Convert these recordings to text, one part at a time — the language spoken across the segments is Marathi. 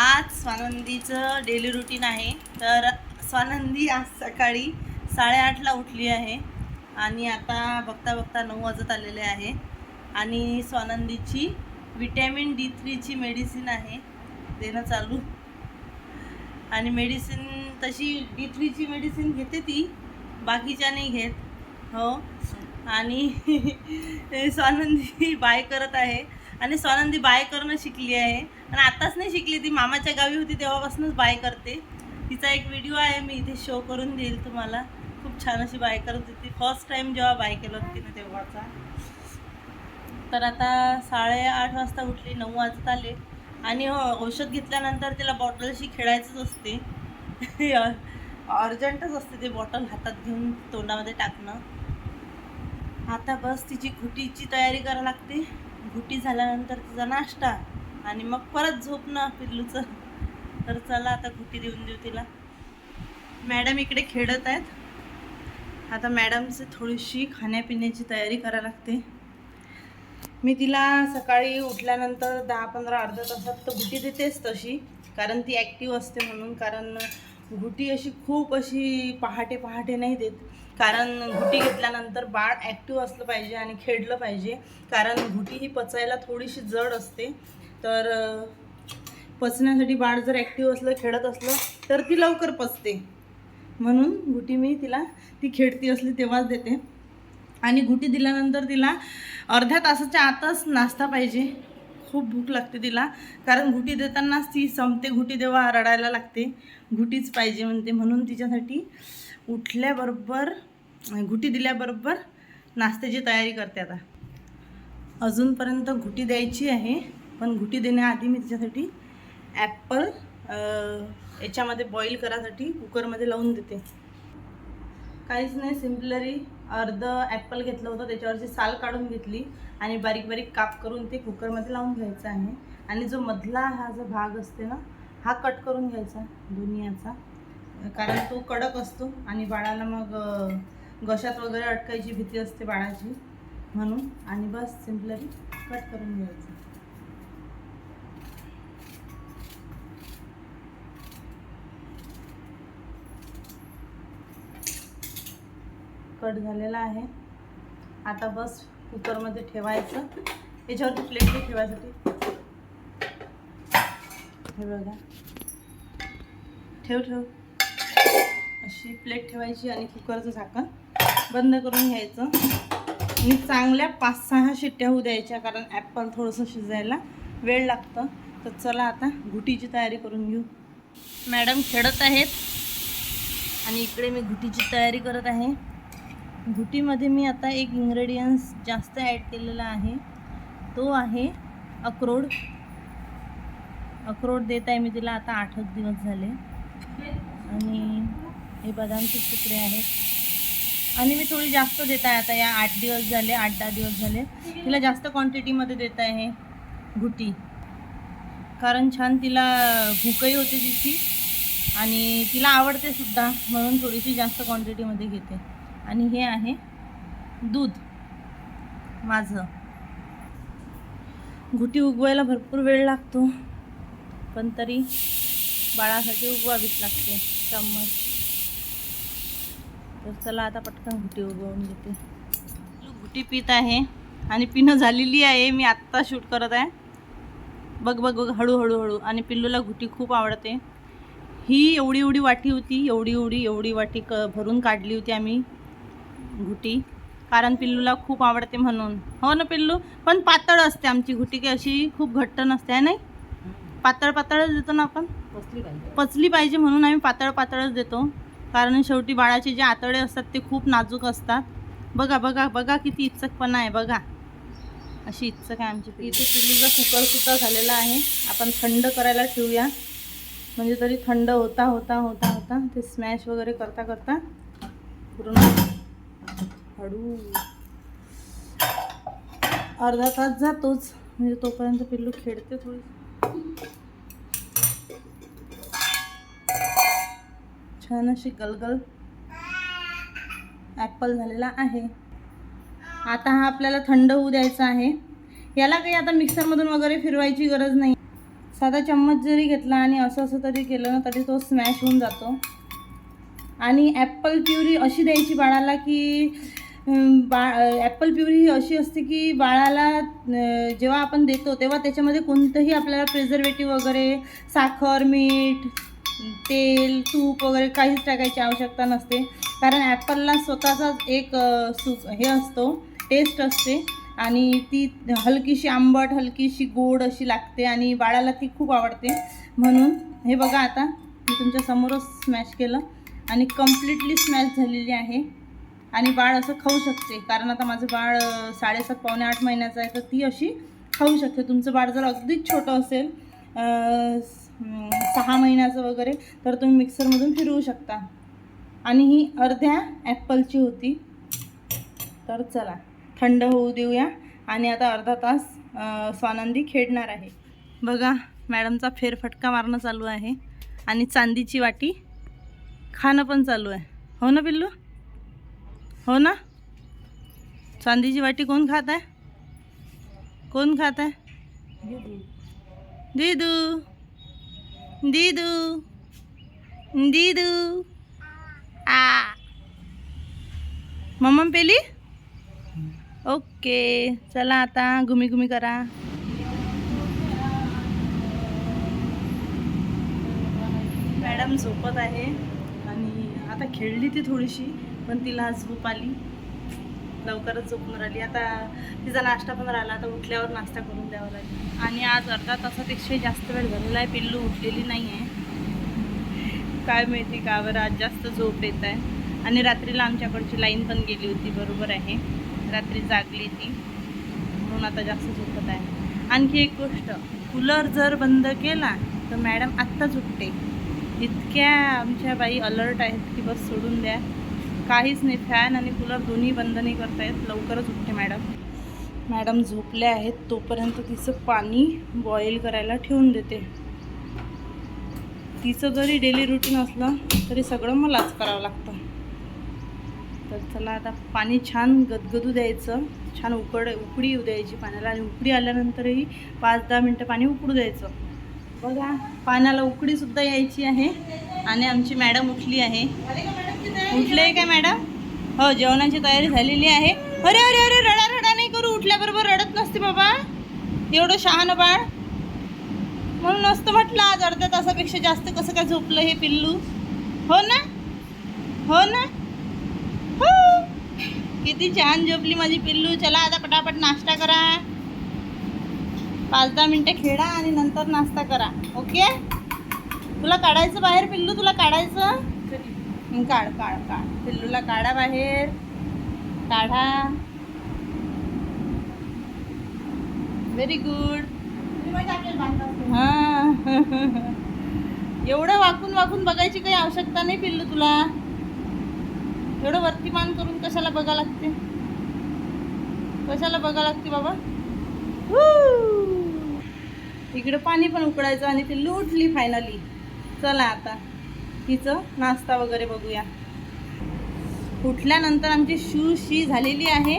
आज स्वानंदीचं डेली रुटीन आहे. तर स्वानंदी आज सकाळी साडेआठला उठली आहे आणि आता बघता बघता नऊ वाजत आलेले आहे. आणि स्वानंदीची विटॅमिन डी थ्रीची मेडिसिन आहे. देणं चालू. आणि मेडिसिन तशी डी थ्रीची मेडिसिन घेते ती बाकीच्या नाही घेत. हो. आणि स्वानंदी बाय करत आहे. आणि स्वानंदी बाय करणं शिकली आहे. आणि आताच नाही शिकली ती मामाच्या गावी होती तेव्हापासूनच बाय करते. तिचा एक व्हिडिओ आहे मी इथे शो करून देईल तुम्हाला. खूप छान अशी बाय करत होती. फर्स्ट टाईम जेव्हा बाय केलं होती ना तेव्हाचा. तर आता साडेआठ वाजता उठली नऊ वाजत आले. आणि हो औषध घेतल्यानंतर तिला बॉटलशी खेळायचंच असते. अर्जंटच असते ते बॉटल हातात घेऊन तोंडामध्ये टाकणं. आता बस तिची घुटीची तयारी करावी लागते. घुटी झाल्यानंतर तिचा नाश्ता आणि मग परत झोपणं पिल्लूचं. तर चला आता घुटी देऊन देऊ तिला. मॅडम इकडे खेळत आहेत. आता मॅडमची थोडीशी खाण्यापिण्याची तयारी करायला लागते. मी तिला सकाळी उठल्यानंतर दहा पंधरा अर्धा तासात तर घुटी देतेच तशी कारण ती ॲक्टिव्ह असते म्हणून कारण घुटी अशी खूप अशी पहाटे पहाटे नाही देत. कारण घुटी घेतल्यानंतर बाळ ॲक्टिव्ह असलं पाहिजे आणि खेळलं पाहिजे. कारण घुटी ही पचायला थोडीशी जड असते. तर पचण्यासाठी बाळ जर ॲक्टिव्ह असलं खेळत असलं तर ती लवकर पचते. म्हणून घुटी मी तिला ती खेळती असली तेव्हाच देते. आणि घुटी दिल्यानंतर तिला अर्ध्या तासाच्या आतच नाश्ता पाहिजे. खूप भूक लागते तिला. कारण घुटी देतानाच ती संपते घुटी तेव्हा रडायला लागते. घुटीच पाहिजे म्हणते. म्हणून तिच्यासाठी उठल्याबरोबर घुटी दिल्याबरोबर नाश्त्याची तयारी करते आता. अजूनपर्यंत घुटी द्यायची आहे पण घुटी देण्याआधी मी त्याच्यासाठी ॲपल याच्यामध्ये बॉईल करायसाठी कुकरमध्ये लावून देते. काहीच नाही सिम्पलरी अर्ध ॲपल घेतलं होतं त्याच्यावरची साल काढून घेतली आणि बारीक बारीक काप करून ते कुकरमध्ये लावून घ्यायचं आहे. आणि जो मधला हा जो भाग असते ना हा कट करून घ्यायचा दुनियाचा कारण तो कडक असतो आणि बाळाला मग घशात वगैरे अटकायची भीती असते बाळाची म्हणून. आणि बस सिम्पलरी कट करून घ्यायचं. कट झालेला आहे. आता बस कुकरमध्ये ठेवायचं. याच्यावरती प्लेट ठेवायसाठी. हे बघा. ठेव ठेव. अशी प्लेट ठेवायची आणि कुकरचं झाकण. बंद करून घ्यायचं. आणि चांगल्या पाच सहा शिट्ट्या होऊ द्यायच्या कारण ॲपल थोडंसं शिजायला वेळ लागतं. तर चला आता घुटीची तयारी करून घेऊ. मॅडम खेळत आहेत. आणि इकडे मी घुटीची तयारी करत आहे. घुटीमध्ये मी आता एक इंग्रेडियंट्स जास्त ॲड केलेला आहे. तो आहे अक्रोड. अक्रोड देत आहे मी तिला. आता आठच दिवस झाले. आणि हे बदामचे तुकडे आहेत. आणि मी थोडी जास्त देत आहे आता या आठ दिवस झाले आठ दहा दिवस झाले. तिला जास्त क्वांटिटीमध्ये देत आहे घुटी. कारण छान तिला भूकही होते तिची. आणि तिला आवडते सुद्धा म्हणून थोडीशी जास्त क्वांटिटीमध्ये घेते. आणि हे आहे दूध माझं. घुटी उगवायला भरपूर वेळ लागतो पण तरी बाळासाठी उगवावीच लागते चम्मच तर चला आता पटकन घुटी उगवून घेते. घुटी पित आहे आणि पिणं झालेली आहे. मी आत्ता शूट करत आहे. बघ बघ बघ हळूहळू हळू. आणि पिल्लूला घुटी खूप आवडते. ही एवढी एवढी वाटी होती. एवढी एवढी एवढी वाटी क भरून काढली होती आम्ही घुटी. कारण पिल्लूला खूप आवडते म्हणून. हो ना पिल्लू? पण पातळ असते आमची घुटी. की अशी खूप घट्ट नसते आहे नाही? पातळ पातळच देतो ना आपण? बसली पाहिजे. पचली पाहिजे म्हणून आम्ही पातळ पातळच देतो. कारण शेवटी बाळाचे जे आतडे असतात ते खूप नाजूक असतात. बघा बघा बघा किती इच्छकपणा आहे बघा. अशी इच्छक आहे आमची इथे पिल्लूचा कुकरसुद्धा झालेला आहे. आपण थंड करायला ठेवूया. म्हणजे तरी थंड होता होता होता होता. ते स्मॅश वगैरे करता करता पूर्ण हळू. अर्धा तास जातोच. म्हणजे तोपर्यंत पिल्लू खेळते थोडी छान अशी गलगल ॲपल झालेला आहे. आता हा आपल्याला थंड होऊ द्यायचा आहे. याला काही आता मिक्सरमधून वगैरे फिरवायची गरज नाही. साधा चम्मच जरी घेतला आणि असं असं तरी केलं ना तरी तो स्मॅश होऊन जातो. आणि ॲप्पल प्युरी अशी द्यायची बाळाला की बा ॲप्पल प्युरी ही अशी असते की बाळाला जेव्हा आपण देतो तेव्हा त्याच्यामध्ये कोणतंही आपल्याला प्रिझर्वेटिव्ह वगैरे साखर मीठ तेल तूप वगैरे काहीच टाकायची आवश्यकता नसते. कारण ॲपलला स्वतःचाच एक सु हे असतो टेस्ट असते. आणि ती हलकीशी आंबट हलकीशी गोड अशी लागते आणि बाळाला ती खूप आवडते. म्हणून हे बघा आता मी तुमच्या समोरच स्मॅश केलं आणि कम्प्लिटली स्मॅश झालेली आहे. आणि बाळ असं खाऊ शकते. कारण आता माझं बाळ साडेसात पावणे आठ महिन्याचं आहे तर ती अशी खाऊ शकते. तुमचं बाळ जर अगदीच छोटं असेल सहा महिन्याचं वगैरे तर तुम्ही मिक्सरमधून फिरवू शकता. आणि ही अर्ध्या ॲपलची होती. तर चला थंड होऊ देऊया. आणि आता अर्धा तास स्वानंदी खेळणार आहे. बघा मॅडमचा फेरफटका मारणं चालू आहे. आणि चांदीची वाटी खाणं पण चालू आहे. हो ना पिल्लू? हो ना? चांदीची वाटी कोण खात आहे? कोण खात आहे? दीदू. दीदू दीदू. आ. मम्मा पेली? ओके चला आता घुमी घुमी करा. मॅडम झोपत आहे आणि आता खेळली ती थोडीशी पण तिला झोप आली. लवकरच झोपून राहिली. आता तिचा नाश्ता पण राहिला आता उठल्यावर नाश्ता करून द्यावा लागेल. आणि आज अर्धा तासापेक्षा जास्त वेळ झालेला आहे पिल्लू उठलेली नाही आहे काय माहिती का बरं आज जास्त झोप येत आहे. आणि रात्रीला आमच्याकडची लाईन पण गेली होती बरोबर आहे. रात्री जागली ती म्हणून आता जास्त झोपत आहे. आणखी एक गोष्ट कूलर जर बंद केला तर मॅडम आत्ता उठते इतक्या आमच्या बाई अलर्ट आहेत की बस सोडून द्या. काहीच नाही. फॅन आणि कूलर दोन्ही बंद नाही करतायत लवकरच उठते मॅडम. मॅडम झोपल्या आहेत. तोपर्यंत तिचं पाणी बॉईल करायला ठेवून देते. तिचं जरी डेली रुटीन असलं तरी सगळं मलाच करावं लागतं. तर चला आता पाणी छान गदगदू द्यायचं. छान उकड उकडी येऊ द्यायची पाण्याला. आणि उकडी आल्यानंतरही पाच दहा मिनटं पाणी उकडू द्यायचं. बघा पाण्याला उकडीसुद्धा यायची आहे. आणि आमची मॅडम उठली आहे. उठले काय मॅडम? हो जेवणाची तयारी झालेली आहे. अरे अरे अरे रडा रडा नाही करू उठल्याबरोबर रडत नसते बाबा. एवढं शहाणं बाळ. म्हणून नसतं म्हटलं आज अर्ध्या तासापेक्षा जास्त कसं काय झोपलं हे पिल्लू. हो ना? हो ना? हो! किती छान झोपली माझी पिल्लू. चला आता पटापट नाश्ता करा. पाच दहा मिनटं खेळा आणि नंतर नाश्ता करा. ओके? तुला काढायचं बाहेर पिल्लू तुला काढायचं? काढ काढ काढ. पिल्लूला काढा बाहेर. काढा. व्हेरी गुड हां. एवढं वाकून वाकून बघायची काही आवश्यकता नाही पिल्लू तुला. एवढं वर्तीमान करून कशाला बघा लागते? कशाला बघा लागते बाबा? इकडं पाणी पण उकडायचं आणि ती लुटली फायनली चला आता. तिचं नाश्ता वगैरे बघूया. उठल्यानंतर आमची शू शी झालेली आहे.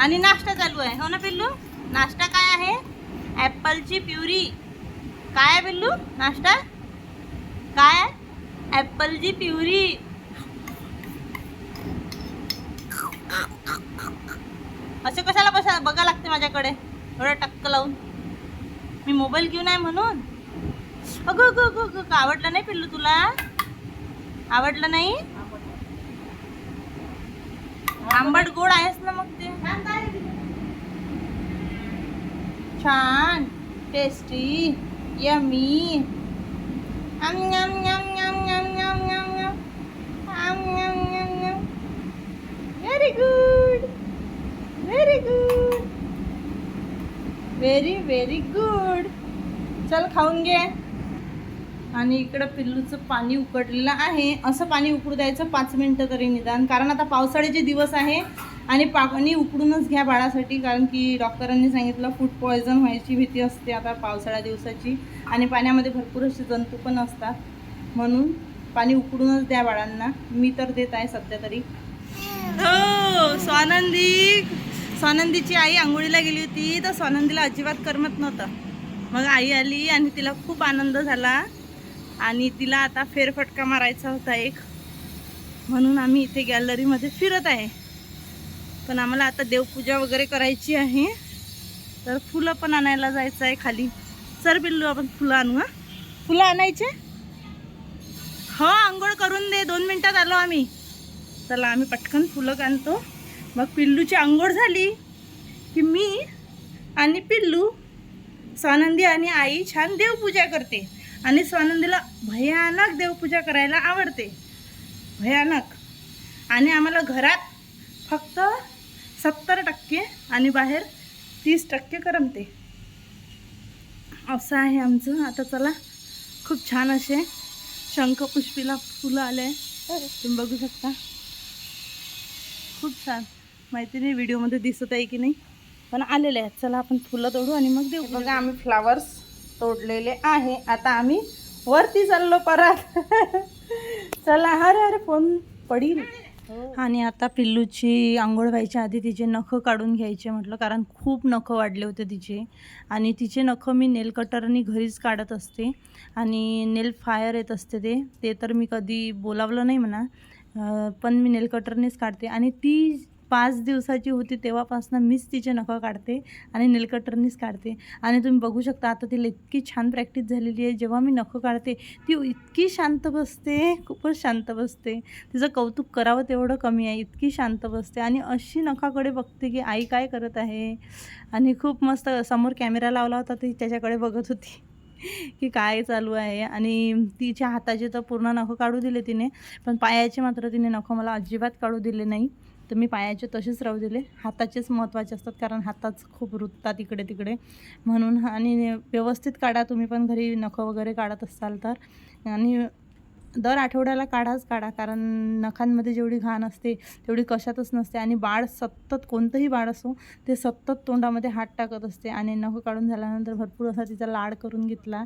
आणि नाश्ता चालू आहे. हो ना पिल्लू? नाश्ता काय आहे? ॲपलची प्युरी. काय आहे पिल्लू? नाश्ता? काय ॲपलची प्युरी. असं कशाला बसा बघा लागते माझ्याकडे. एवढं टक्क लावून. मी मोबाईल घेऊन आहे म्हणून. अगं अगं अगं अगं, आवडलं नाही पिल्लू तुला? आवडलं नाही? आंबट गोड आहेस ना मग ते. छान. टेस्टी यमी आम yum yum yum yum yum yum yum आम yum yum yum very good very good very very good चल खाऊन घे. आणि इकडं पिल्लूचं पाणी उकडलेलं आहे. असं पाणी उकडू द्यायचं पाच मिनटं तरी निदान. कारण आता पावसाळ्याचे दिवस आहे आणि पाणी उकडूनच घ्या बाळासाठी कारण की डॉक्टरांनी सांगितलं फूड पॉयझन व्हायची भीती असते आता पावसाळ्या दिवसाची. आणि पाण्यामध्ये भरपूर असे जंतू पण असतात. म्हणून पाणी उकडूनच द्या बाळांना. मी तर देत आहे सध्या तरी. हो स्वानंदी. स्वानंदीची आई आंघोळीला गेली होती तर स्वानंदीला अजिबात करमत नव्हतं. मग आई आली आणि तिला खूप आनंद झाला. आणि तिला आता फेरफटका मारायचा होता एक. म्हणून आम्ही इथे गॅलरीमध्ये फिरत आहे. पण आम्हाला आता देवपूजा वगैरे करायची आहे. तर फुलं पण आणायला जायचं आहे खाली. सर बिल्लू आपण फुलं आणू हा? फुलं आणायचे? हो आंघोळ करून दे. दोन मिनटात आलो आम्ही. चला आम्ही पटकन फुलं आणतो. मग पिल्लूची आंघोळ झाली की मी आणि पिल्लू स्वानंदी आणि आई छान देवपूजा करते. आणि स्वानंदीला भयानक देवपूजा करायला आवडते. भयानक. आणि आम्हाला घरात फक्त सत्तर टक्के आणि बाहेर तीस टक्के करमते. असं आहे आमचं. आता चला खूप छान असे शंखपुष्पीला फुलं आले. तुम्ही बघू शकता. खूप छान. माहिती नाही व्हिडिओमध्ये दिसत आहे की नाही? पण आलेले आहेत. चला आपण फुलं तोडू आणि मग देऊ बघा आम्ही फ्लावर्स तोडलेले आहे. आता आम्ही वरती चाललो परत. चला अरे अरे फोन पडील. आणि आता पिल्लूची आंघोळ व्हायच्या आधी तिचे नखं काढून घ्यायचे म्हटलं कारण खूप नखं वाढले होते तिचे. आणि तिचे नखं मी नेल कटरनी घरीच काढत असते. आणि नेल फायर येत असते ते. ते तर मी कधी बोलावलं नाही म्हणा. पण मी नेल कटरनेच काढते. आणि ती पाच दिवसाची होती तेव्हापासून मीच तिचे नखं काढते आणि नेलकटरनीच काढते. आणि तुम्ही बघू शकता आता तिला इतकी छान प्रॅक्टिस झालेली आहे. जेव्हा मी नखं काढते ती इतकी शांत बसते खूपच शांत बसते. तिचं कौतुक करावं तेवढं कमी आहे. इतकी शांत बसते आणि अशी नखाकडे बघते की आई काय करत आहे. आणि खूप मस्त समोर कॅमेरा लावला होता ती त्याच्याकडे बघत होती की काय चालू आहे. आणि तिच्या हाताचे तर पूर्ण नखं काढू दिले तिने पण पायाचे मात्र तिने नखं मला अजिबात काढू दिले नाही. तर मी पायाचे तसेच राहू दिले. हाताचेच महत्त्वाचे असतात कारण हाताच खूप रुततात इकडे तिकडे. म्हणून आणि व्यवस्थित काढा. तुम्ही पण घरी नखं वगैरे काढत असाल तर. आणि दर आठवड्याला काढाच काढा. कारण नखांमध्ये जेवढी घाण असते तेवढी कशातच नसते. आणि बाळ सतत कोणतंही बाळ असो ते सतत तोंडामध्ये हात टाकत असते. आणि नख काढून झाल्यानंतर भरपूर असा तिचा लाड करून घेतला.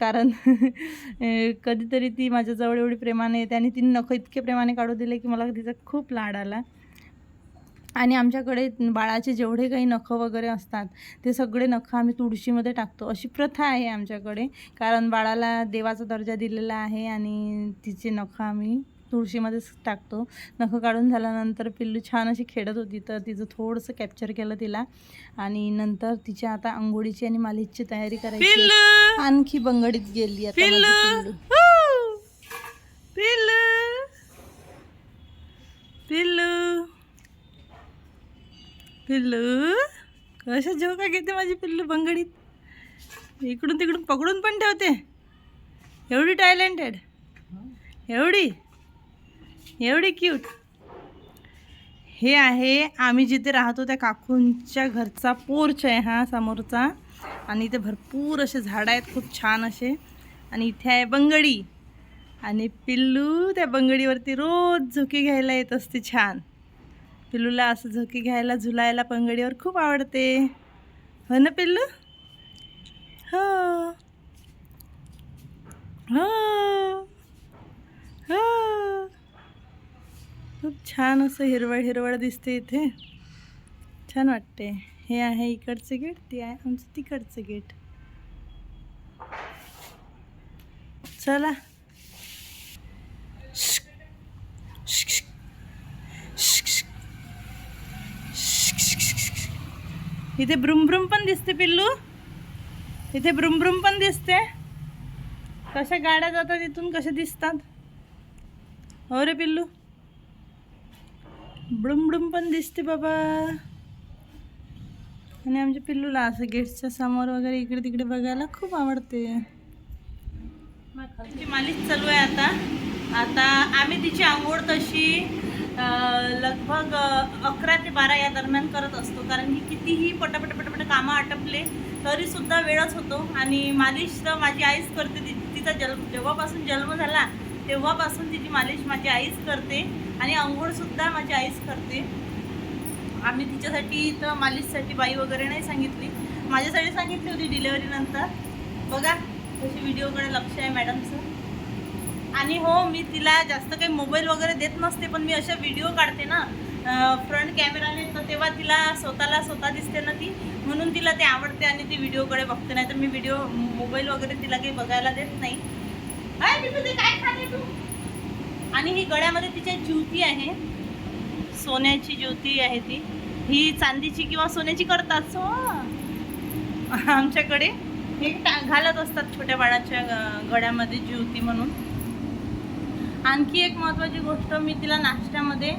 कारण कधीतरी ती माझ्याजवळ एवढी प्रेमाने येते आणि तिने नखं इतके प्रेमाने काढू दिले की मला तिचा खूप लाड आला. आणि आमच्याकडे बाळाचे जेवढे काही नखं वगैरे असतात ते सगळे नखं आम्ही तुळशीमध्ये टाकतो. अशी प्रथा आहे आमच्याकडे. कारण बाळाला देवाचा दर्जा दिलेला आहे आणि तिचे नखं आम्ही तुळशीमध्येच टाकतो. नखं काढून झाल्यानंतर पिल्लू छान अशी खेळत होती तर तिचं थोडंसं कॅप्चर केलं तिला. आणि नंतर तिच्या आता आंघोळीची आणि मालिशची तयारी करायची. आणखी बंगडीत गेली आता माझी पिल्लू! पिल्लू! पिल्लू कशा झोका घेते माझी पिल्लू बंगडीत? इकडून तिकडून पकडून पण ठेवते. एवढी टॅलेंटेड एवढी एवढी क्यूट हे आहे आम्ही जिथे राहतो त्या काकूंच्या घरचा पोर्च आहे हा समोरचा. आणि इथे भरपूर असे झाडं आहेत खूप छान असे. आणि इथे आहे बंगडी. आणि पिल्लू त्या बंगडीवरती रोज झोके घ्यायला येत असते छान. पिल्लूला असं झोकी घ्यायला झुलायला पंगडीवर खूप आवडते. हो ना पिल्लू? हो. हो. हो. खूप छान असं हिरवळ हिरवळ दिसते इथे. छान वाटते. हे आहे इकडचं गेट ते आहे आमचं तिकडचं गेट. चला. इथे ब्रुमब्रुम पण दिसते पिल्लू. इथे ब्रुमब्रुम पण दिसते. कशा गाड्या जातात इथून कशा दिसतात? हो रे पिल्लू. ब्रुमब्रुम पण दिसते बाबा. आणि आमच्या पिल्लूला असं गेटच्या समोर वगैरे इकडे तिकडे बघायला खूप आवडते. मालिश चालू आहे आता. आता आम्ही तिची आंघोळ तशी लगभग अकरा ते बारा या दरम्यान करत असतो. कारण की कितीही पटापट पटापट कामं आटपले तरी सुद्धा वेळच होतो. आणि मालिश तर माझी आईच करते. ति तिचा जन्म जेव्हापासून जन्म झाला तेव्हापासून तिची मालिश माझी आईच करते. आणि आंघोळसुद्धा माझी आईच करते. आम्ही तिच्यासाठी तर मालिशसाठी बाई वगैरे नाही सांगितली. माझ्यासाठी सांगितली होती डिलेवरीनंतर बघा तशी व्हिडिओकडे लक्ष आहे मॅडमचं. आणि हो मी तिला जास्त काही मोबाईल वगैरे देत नसते पण मी अशा व्हिडिओ काढते ना फ्रंट कॅमेराने तर तेव्हा तिला स्वतःला स्वतः दिसते ना ती. म्हणून तिला ते आवडते आणि ती व्हिडिओकडे बघते नाही तर मी व्हिडिओ मोबाईल वगैरे तिला काही बघायला देत नाही. काय तू? आणि ही गळ्यामध्ये तिच्या ज्योती आहे. सोन्याची ज्योती आहे ती. ही चांदीची किंवा सोन्याची करतात सो. आमच्याकडे हे टा- घालत असतात छोट्या बाळाच्या ग- गळ्यामध्ये ज्योती म्हणून. आणखी एक महत्त्वाची गोष्ट मी तिला नाश्त्यामध्ये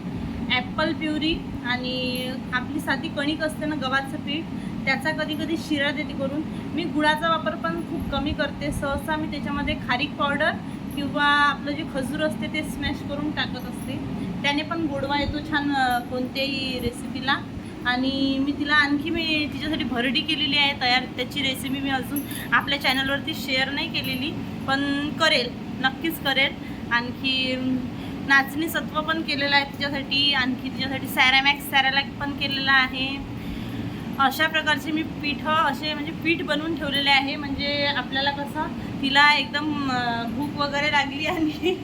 ॲपल प्युरी आणि आपली साधी कणिक असते ना गव्हाचं पीठ त्याचा कधी कधी शिरा देते करून. मी गुळाचा वापर पण खूप कमी करते. सहसा मी त्याच्यामध्ये खारीक पावडर किंवा आपलं जे खजूर असते ते स्मॅश करून टाकत असते. त्याने पण गोडवा येतो छान कोणत्याही रेसिपीला. आणि मी तिला आणखी मी तिच्यासाठी भरडी केलेली आहे तयार त्याची रेसिपी मी अजून आपल्या चॅनलवरती शेअर नाही केलेली पण करेल नक्कीच करेल. आणखी नाचणी सत्व पण केलेलं आहे तिच्यासाठी आणखी तिच्यासाठी सॅरामॅक्स सॅरॅलॅक पण केलेलं आहे. अशा प्रकारचे मी पीठं असे म्हणजे पीठ बनवून ठेवलेले आहे. म्हणजे आपल्याला कसं तिला एकदम भूक वगैरे लागली आणि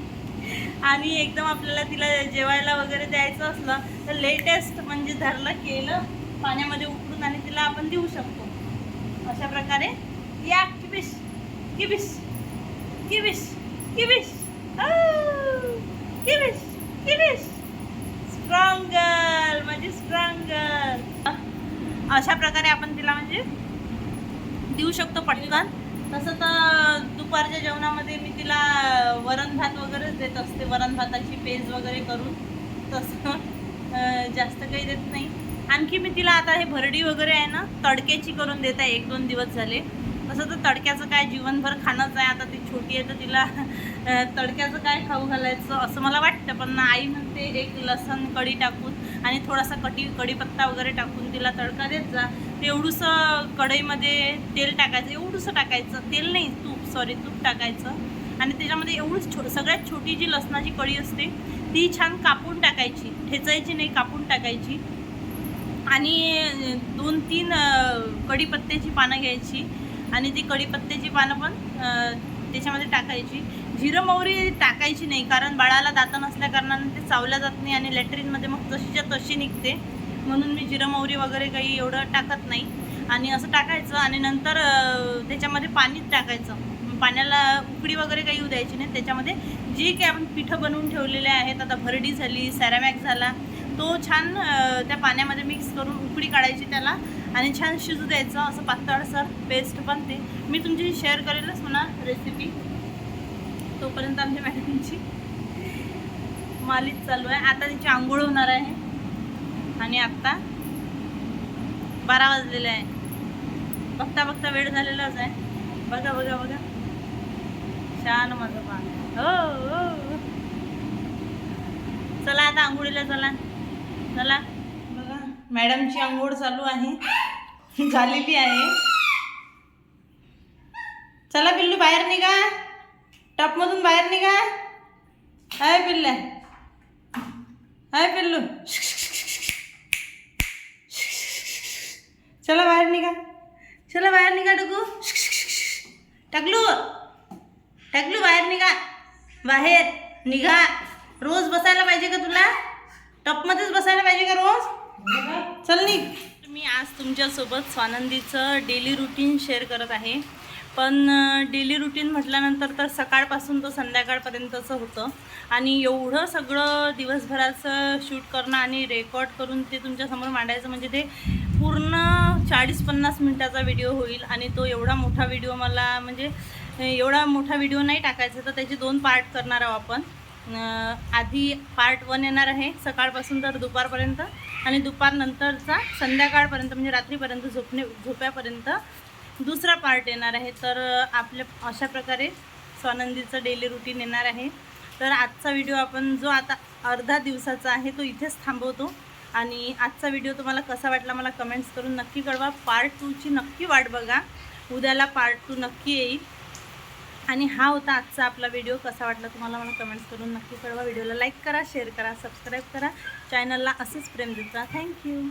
आणि एकदम आपल्याला तिला जेवायला वगैरे द्यायचं असलं तर लेटेस्ट म्हणजे धरलं केलं पाण्यामध्ये उकडून आणि तिला आपण देऊ शकतो. अशा प्रकारे. या किबिश किबिश किबिश किबिश. किबिश किबिश स्ट्रॉंग गर्ल म्हणजे स्ट्रॉंग गर्ल अशा प्रकारे आपण तिला म्हणजे देऊ शकतो पटकन. तसं तर दुपारच्या जेवणामध्ये मी तिला वरण भात वगैरेच देत असते. वरण भाताची पेज वगैरे करून. तसं जास्त काही देत नाही. आणखी मी तिला आता हे भरडी वगैरे आहे ना तडक्याची करून देत आहे. एक दोन दिवस झाले. तसं तर तडक्याचं काय जीवनभर खाणंच आहे. आता ती छोटी आहे तर तिला तडक्याचं काय खाऊ घालायचं असं मला वाटतं. पण आई म्हणते एक लसण कढी टाकून आणि थोडासा कटी कढीपत्ता वगैरे टाकून तिला तडका देत जा. ते एवढंसं कढईमध्ये तेल टाकायचं. एवढंसं टाकायचं. तेल नाही तूप. सॉरी तूप टाकायचं. आणि त्याच्यामध्ये एवढीच छो सगळ्यात छोटी जी लसणाची कढी असते ती छान कापून टाकायची. ठेचायची नाही कापून टाकायची. आणि दोन तीन कढीपत्त्याची पानं घ्यायची. आणि ती कढीपत्त्याची पानं पण त्याच्यामध्ये टाकायची. जिरं मोहरी टाकायची नाही कारण बाळाला दाता नसल्या कारणाने ते चावल्या जात नाही आणि लॅट्रिनमध्ये मग तशीच्या तशी निघते. म्हणून मी जिरं मोहरी वगैरे काही एवढं टाकत नाही. आणि असं टाकायचं आणि नंतर त्याच्यामध्ये पाणीच टाकायचं. पाण्याला उकडी वगैरे काही येऊ द्यायची नाही. त्याच्यामध्ये जी काही आपण पिठं बनवून ठेवलेले आहेत आता भरडी झाली सॅरामॅक झाला तो छान त्या पाण्यामध्ये मिक्स करून उकडी काढायची त्याला. आणि छान शिजू द्यायचं असं पातळसर पेस्ट बनते. मी तुमची शेअर करेलच म्हणा रेसिपी तोपर्यंत आमच्या मॅडमची मालिश चालू आहे. आता तिची आंघोळ होणार आहे. आणि आत्ता बारा वाजलेले आहे. बघता बघता वेळ झालेलाच आहे. बघा बघा बघा. छान माझं पान हो हो. चला आता आंघोळीला चला. चला. मॅडमची आंघोळ चालू आहे. झालेली आहे. चला पिल्लू बाहेर निघा. टपमधून बाहेर निघा. हाय पिल्ल्या हाय पिल्लू. चला बाहेर निघा. चला बाहेर निघा टकू टकलू. टकलू बाहेर निघा. बाहेर निघा. रोज बसायला पाहिजे का तुला? टपमध्येच बसायला पाहिजे का रोज? चल निघ. मी आज तुमच्यासोबत स्वानंदीचं डेली रुटीन शेअर करत आहे. पण डेली रुटीन म्हटल्यानंतर तर सकाळपासून तर संध्याकाळपर्यंतचं होतं. आणि एवढं सगळं दिवसभराचं शूट करणं आणि रेकॉर्ड करून ते तुमच्यासमोर मांडायचं म्हणजे ते पूर्ण चाळीस पन्नास मिनटाचा व्हिडिओ होईल. आणि तो एवढा मोठा व्हिडिओ मला म्हणजे एवढा मोठा व्हिडिओ नाही टाकायचा तर त्याचे दोन पार्ट करणार आहोत आपण. आधी पार्ट वन येणार आहे सकाळपासून तर दुपारपर्यंत. आणि दुपारनंतरचा संध्याकाळपर्यंत म्हणजे रात्रीपर्यंत झोपणे झोप्यापर्यंत दुसरा पार्ट येणार आहे. तर आपल्या अशा प्रकारे स्वानंदीचं डेली रुटीन येणार आहे. तर आजचा व्हिडिओ आपण जो आता अर्धा दिवसाचा आहे तो इथेच थांबवतो. आणि आजचा व्हिडिओ तुम्हाला कसा वाटला मला कमेंट्स करून नक्की कळवा. पार्ट टूची नक्की वाट बघा. उद्याला पार्ट टू नक्की येईल. आणि हा होता आजचा आपला व्हिडिओ कसा वाटला तुम्हाला मला कमेंट्स करून नक्की कळवा. व्हिडिओला लाईक करा शेअर करा सबस्क्राईब करा. चॅनलला असंच प्रेम देता. थँक्यू